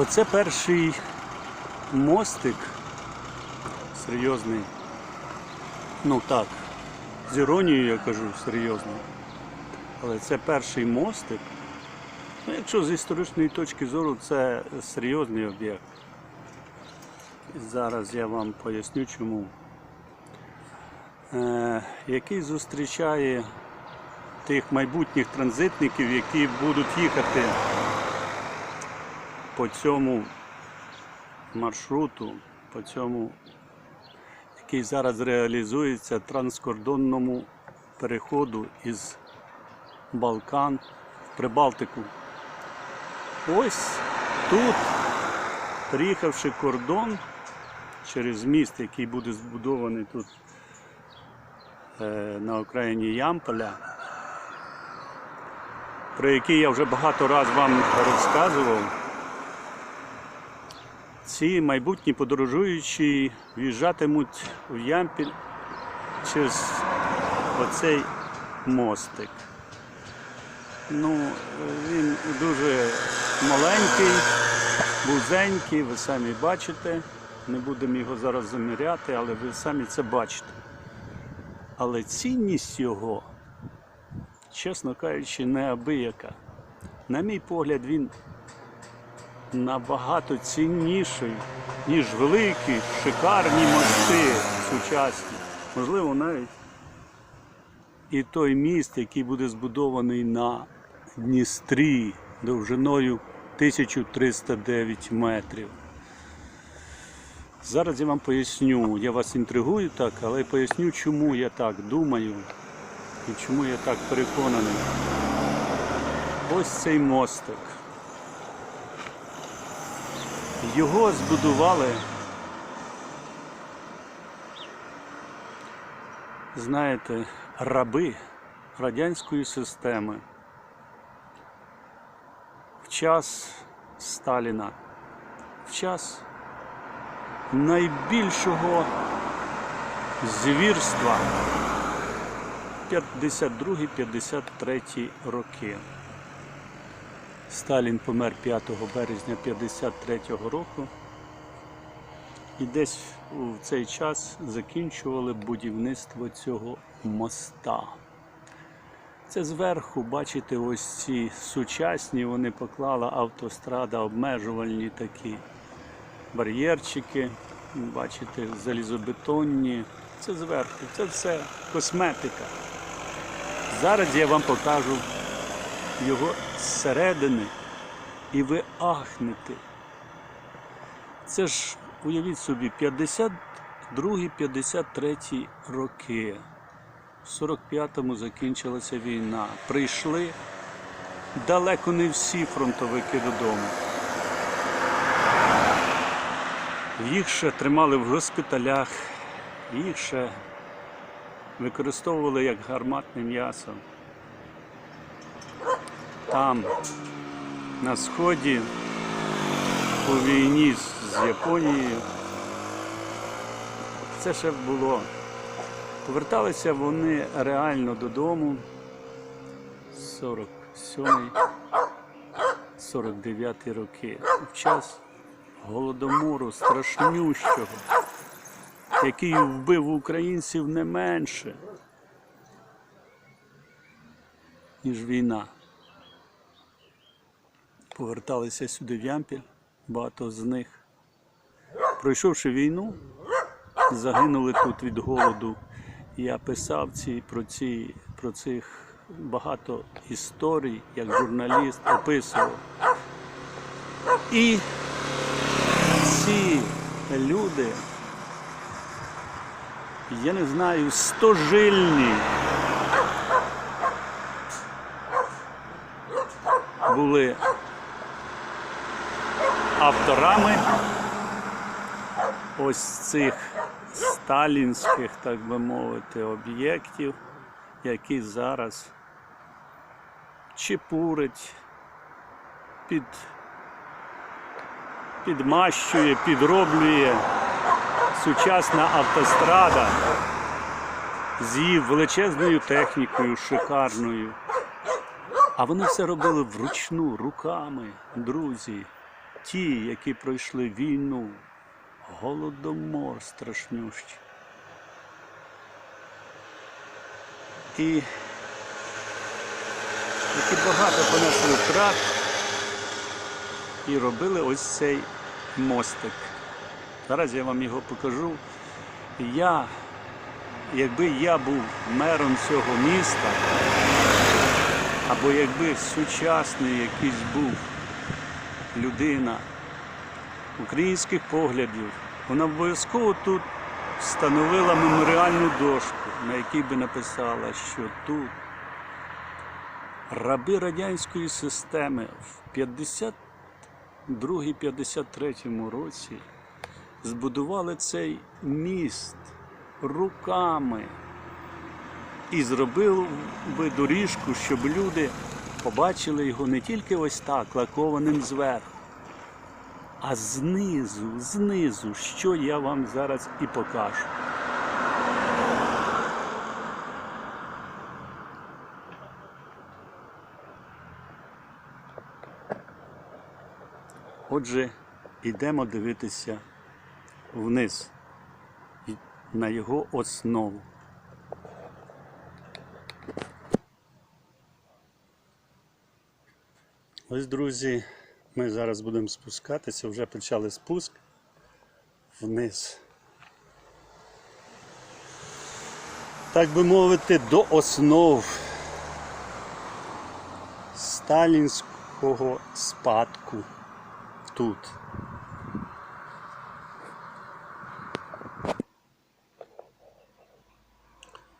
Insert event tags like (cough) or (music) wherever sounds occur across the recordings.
Оце перший мостик серйозний. Ну так, з іронією я кажу серйозно. Але це перший мостик. Ну, якщо з історичної точки зору, це серйозний об'єкт. Зараз я вам поясню чому. Е, який зустрічає тих майбутніх транзитників, які будуть їхати по цьому маршруту, по цьому, який зараз реалізується транскордонному переходу із Балкан в Прибалтику. Ось тут, приїхавши кордон через міст, який буде збудований тут е, на окраїні Ямполя, про який я вже багато разів вам розказував. Ці майбутні подорожуючі в'їжджатимуть в Ямпіль через оцей мостик. Ну, він дуже маленький, вузенький, ви самі бачите. Не будемо його зараз заміряти, але ви самі це бачите. Але цінність його, чесно кажучи, неабияка. На мій погляд, він набагато цінніший, ніж великі, шикарні мости сучасні. Можливо, навіть і той міст, який буде збудований на Дністрі довжиною 1309 метрів. Зараз я вам поясню, я вас інтригую так, але поясню, чому я так думаю і чому я так переконаний. Ось цей мостик. Його збудували, знаєте, раби радянської системи в час Сталіна, в час найбільшого звірства 52-53 роки. Сталін помер 5 березня 53-го року. І десь у цей час закінчували будівництво цього моста. Це зверху, бачите, ось ці сучасні, вони поклала автострада, обмежувальні такі бар'єрчики, бачите, залізобетонні. Це зверху, це все косметика. Зараз я вам покажу його зсередини, і ви ахнете. Це ж, уявіть собі, 52-53 роки. В 45-му закінчилася війна. Прийшли далеко не всі фронтовики додому. Їх ще тримали в госпіталях, їх ще використовували як гарматне м'ясо. Там, на сході, у війні з Японією, це ще було. Поверталися вони реально додому 47 49 роки. В час голодомору страшнющого, який вбив українців не менше, ніж війна. Поверталися сюди в Ямпіль, багато з них. Пройшовши війну, загинули тут від голоду. Я писав ці, про, ці, про цих багато історій, як журналіст описував. І ці люди, я не знаю, стожильні були авторами ось цих сталінських, так би мовити, об'єктів, які зараз чепурить, під, підмащує, підроблює сучасна автострада з її величезною технікою, шикарною. А вони все робили вручну, руками, друзі. Ті, які пройшли війну, голодомор страшнющий. І які багато понесли втрат і робили ось цей мостик. Зараз я вам його покажу. Я, якби я був мером цього міста, або якби сучасний якийсь був людина. Українських поглядів, вона обов'язково тут встановила меморіальну дошку, на якій би написала, що тут раби радянської системи в 52-53 році збудували цей міст руками і зробили би доріжку, щоб люди побачили його не тільки ось так, лакованим зверху, а знизу, знизу, що я вам зараз і покажу. Отже, йдемо дивитися вниз на його основу. Ось, друзі, ми зараз будемо спускатися, вже почали спуск вниз. Так би мовити, до основ сталінського спадку тут.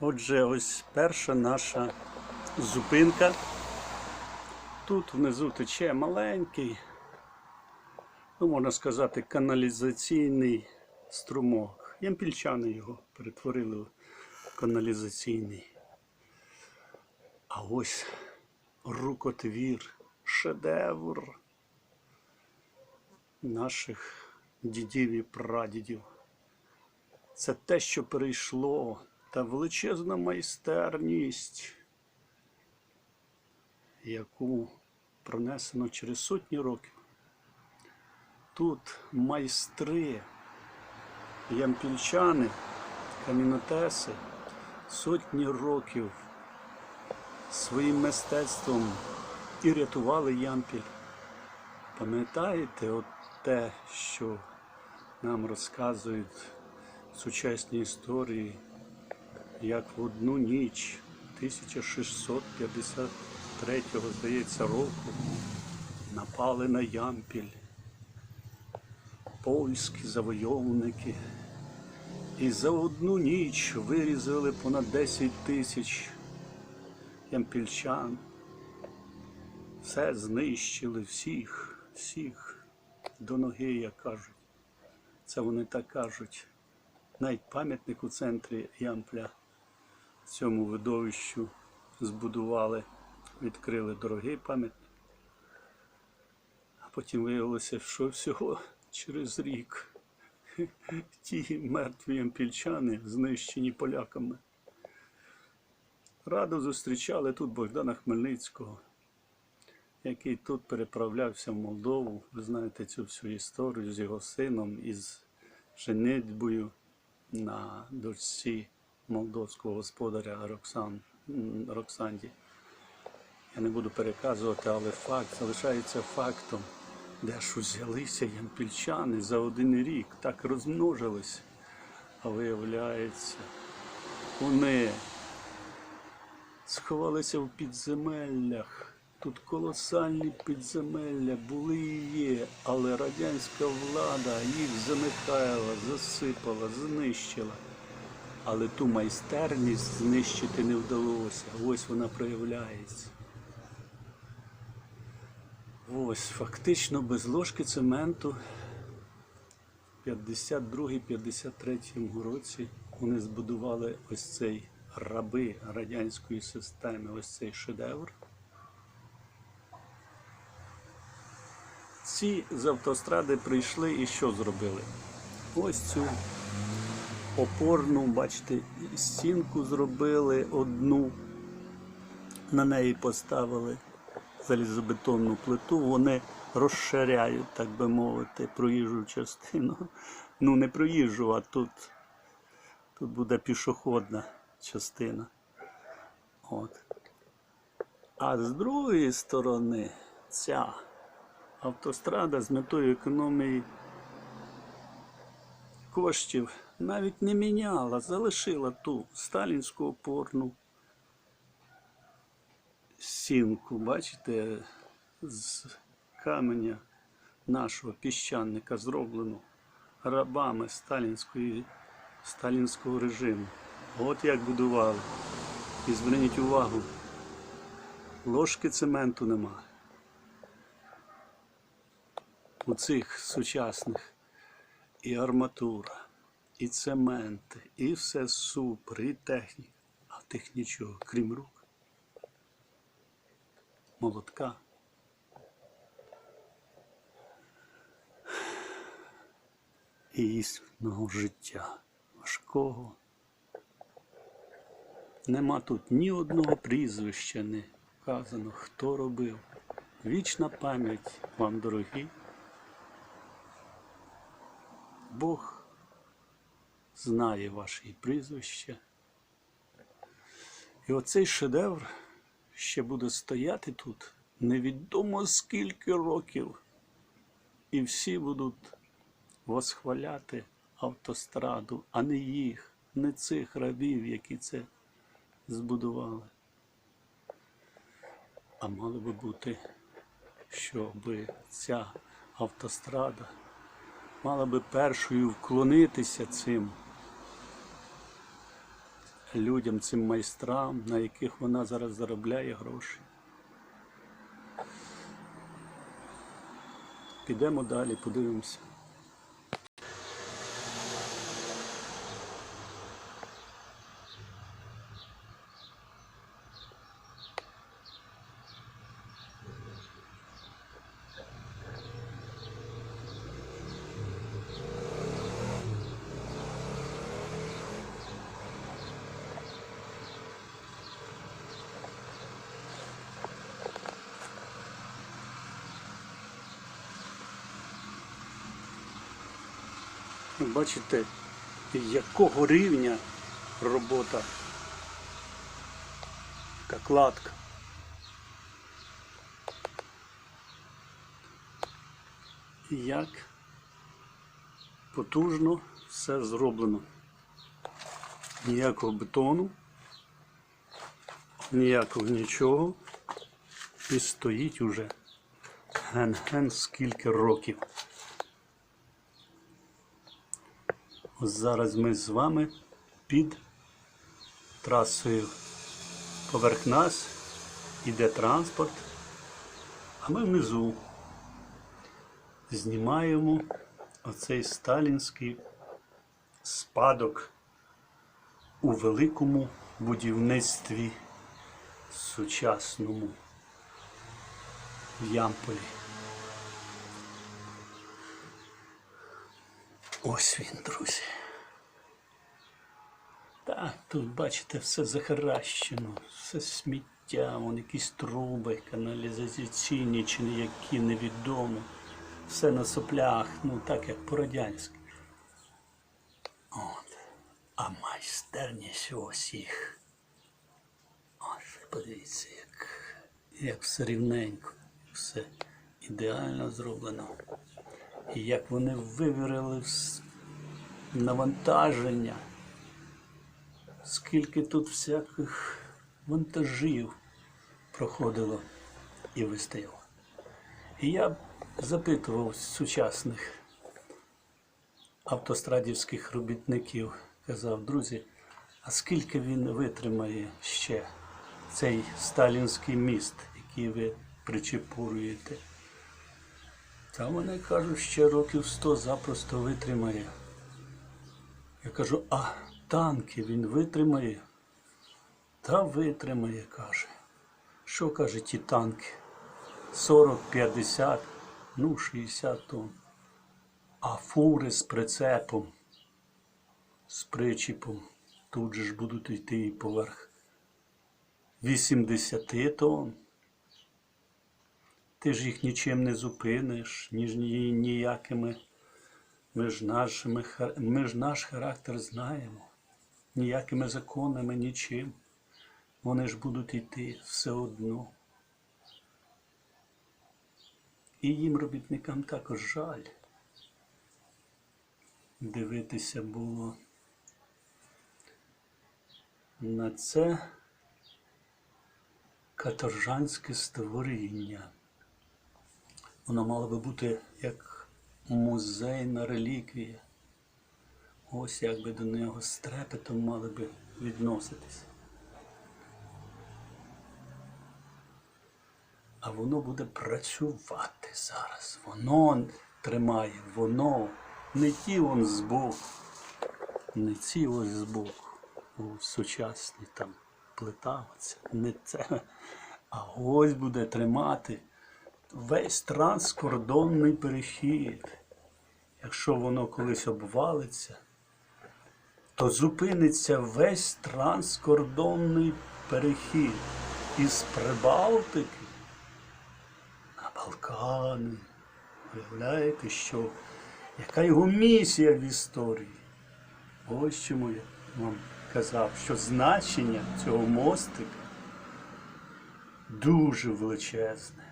Отже, ось перша наша зупинка. Тут внизу тече маленький, ну можна сказати, каналізаційний струмок. Ямпільчани його перетворили в каналізаційний. А ось рукотвір, шедевр наших дідів і прадідів. Це те, що перейшло, та величезна майстерність, яку пронесено через сотні років. Тут майстри, ямпільчани, камінотеси сотні років своїм мистецтвом і рятували ямпіль. Пам'ятаєте от те, що нам розказують сучасні історії, як в одну ніч 1653 здається, року напали на Ямпіль польські завойовники і за одну ніч вирізали понад 10 тисяч ямпільчан. Все знищили всіх, всіх до ноги, як кажуть. Це вони так кажуть. Навіть пам'ятник у центрі Ямпля цьому видовищу збудували, відкрили дорогий пам'ятник. А потім виявилося, що всього через рік (laughs) ті мертві ямпільчани знищені поляками. Радо зустрічали тут Богдана Хмельницького, який тут переправлявся в Молдову. Ви знаєте цю всю історію з його сином і з женитьбою на дочці молдовського господаря Роксан, Роксанді. Я не буду переказувати, але факт залишається фактом, де ж узялися ямпільчани за один рік, так розмножилися. А виявляється, вони сховалися в підземеллях. Тут колосальні підземелля були і є, але радянська влада їх замикала, засипала, знищила. Але ту майстерність знищити не вдалося. Ось вона проявляється. Ось, фактично без ложки цементу в 52-53 році вони збудували ось цей раби радянської системи, ось цей шедевр. Ці з автостради прийшли і що зробили? Ось цю опорну, бачите, стінку зробили одну, на неї поставили залізобетонну плиту. Вони розширяють, так би мовити, проїжджу частину. Ну, не проїжджу, а тут, тут буде пішохідна частина. От. А з другої сторони ця автострада з метою економії коштів навіть не міняла, залишила ту сталінську опорну сінку, бачите, з каменя нашого піщаника зроблено рабами сталінської, сталінського режиму. От як будували. І зверніть увагу, ложки цементу нема. У цих сучасних і арматура, і цементи, і все супер, і техніка. А тих нічого, крім рук. Молотка. І істинного життя важкого. Нема тут ні одного прізвища не вказано, хто робив. Вічна пам'ять вам, дорогі. Бог знає ваші прізвища. І оцей шедевр ще буде стояти тут невідомо скільки років. І всі будуть восхваляти автостраду, а не їх, не цих рабів, які це збудували. А мало би бути, щоб ця автострада мала би першою вклонитися цим людям, цим майстрам, на яких вона зараз заробляє гроші. Підемо далі, подивимося. Бачите, якого рівня робота така кладка. І як потужно все зроблено. Ніякого бетону, ніякого нічого. І стоїть уже ген-ген скільки років. Ось зараз ми з вами під трасою. Поверх нас іде транспорт, а ми внизу знімаємо оцей сталінський спадок у великому будівництві сучасному в Ямполі. Ось він, друзі. Так, тут, бачите, все захаращено, все сміття, вон якісь труби, каналізаційні чи які невідомо. Все на соплях, ну так як по-радянськи. От. А майстерність ось їх. Ось, подивіться, як, як все рівненько, все ідеально зроблено. Як вони вивірили навантаження, скільки тут всяких вантажів проходило і вистояло. І я запитував сучасних автострадівських робітників, казав, друзі, а скільки він витримає ще цей сталінський міст, який ви причепурюєте? Та вони кажуть, ще років сто запросто витримає. Я кажу, а танки він витримає? Та витримає, каже. Що каже ті танки? 40, 50, ну 60 тонн. А фури з прицепом, з причіпом, тут же ж будуть йти і поверх 80 тонн. Ти ж їх нічим не зупиниш, ніж ні- ніякими. Ми ж, нашими, хар- ми ж наш характер знаємо. Ніякими законами, нічим. Вони ж будуть йти все одно. І їм, робітникам, також жаль. Дивитися було на це каторжанське створіння. Воно мало би бути як музейна реліквія. Ось як би до нього з трепетом мали би відноситись. А воно буде працювати зараз. Воно тримає, воно не ті он збоку, не ці ось збоку, о, сучасні там плита, оця, не це. А ось буде тримати весь транскордонний перехід. Якщо воно колись обвалиться, то зупиниться весь транскордонний перехід із Прибалтики на Балкани. Уявляєте, що яка його місія в історії? Ось чому я вам казав, що значення цього мостика дуже величезне.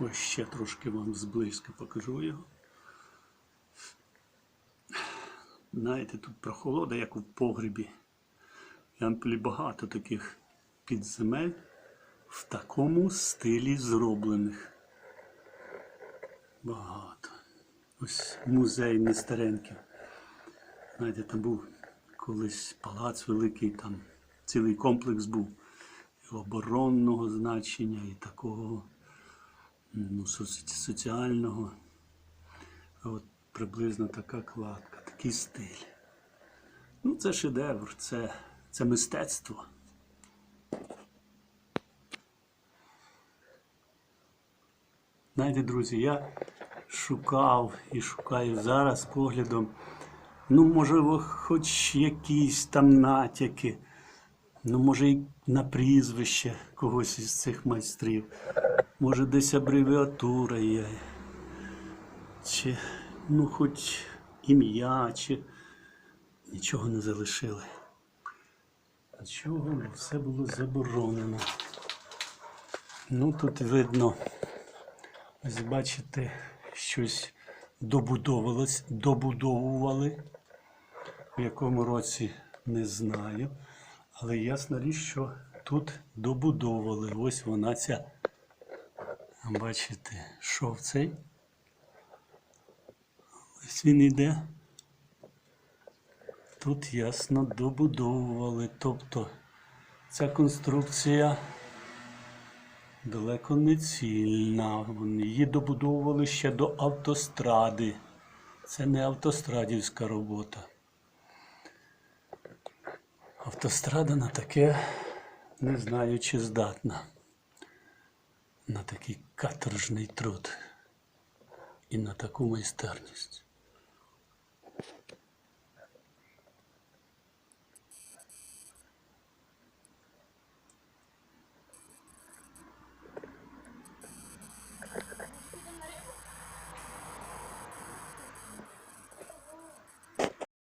Ось ще трошки вам зблизька покажу його. Знаєте, тут прохолода, як у погребі. В Ямполі багато таких підземель в такому стилі зроблених. Багато. Ось музей Нестеренків. Знаєте, там був колись палац великий, там цілий комплекс був і оборонного значення, і такого ну, соціального. От приблизно така кладка, такий стиль. Ну, це шедевр, це, це мистецтво. Знаєте, друзі, я шукав і шукаю зараз поглядом, ну, можливо, хоч якісь там натяки, ну, може, і на прізвище когось із цих майстрів, може, десь абревіатура є, чи, ну, хоч ім'я, чи нічого не залишили. Нічого, бо все було заборонено. Ну, тут видно. Ось бачите, щось добудовувалось, добудовували. В якому році не знаю. Але ясна річ, що тут добудовували. Ось вона ця. Бачите, шов цей. Ось він іде. Тут ясно добудовували. Тобто ця конструкція далеко не цільна. Її добудовували ще до автостради. Це не автострадівська робота. Автострада на таке не знаю, чи здатна. На такий каторжний труд і на таку майстерність.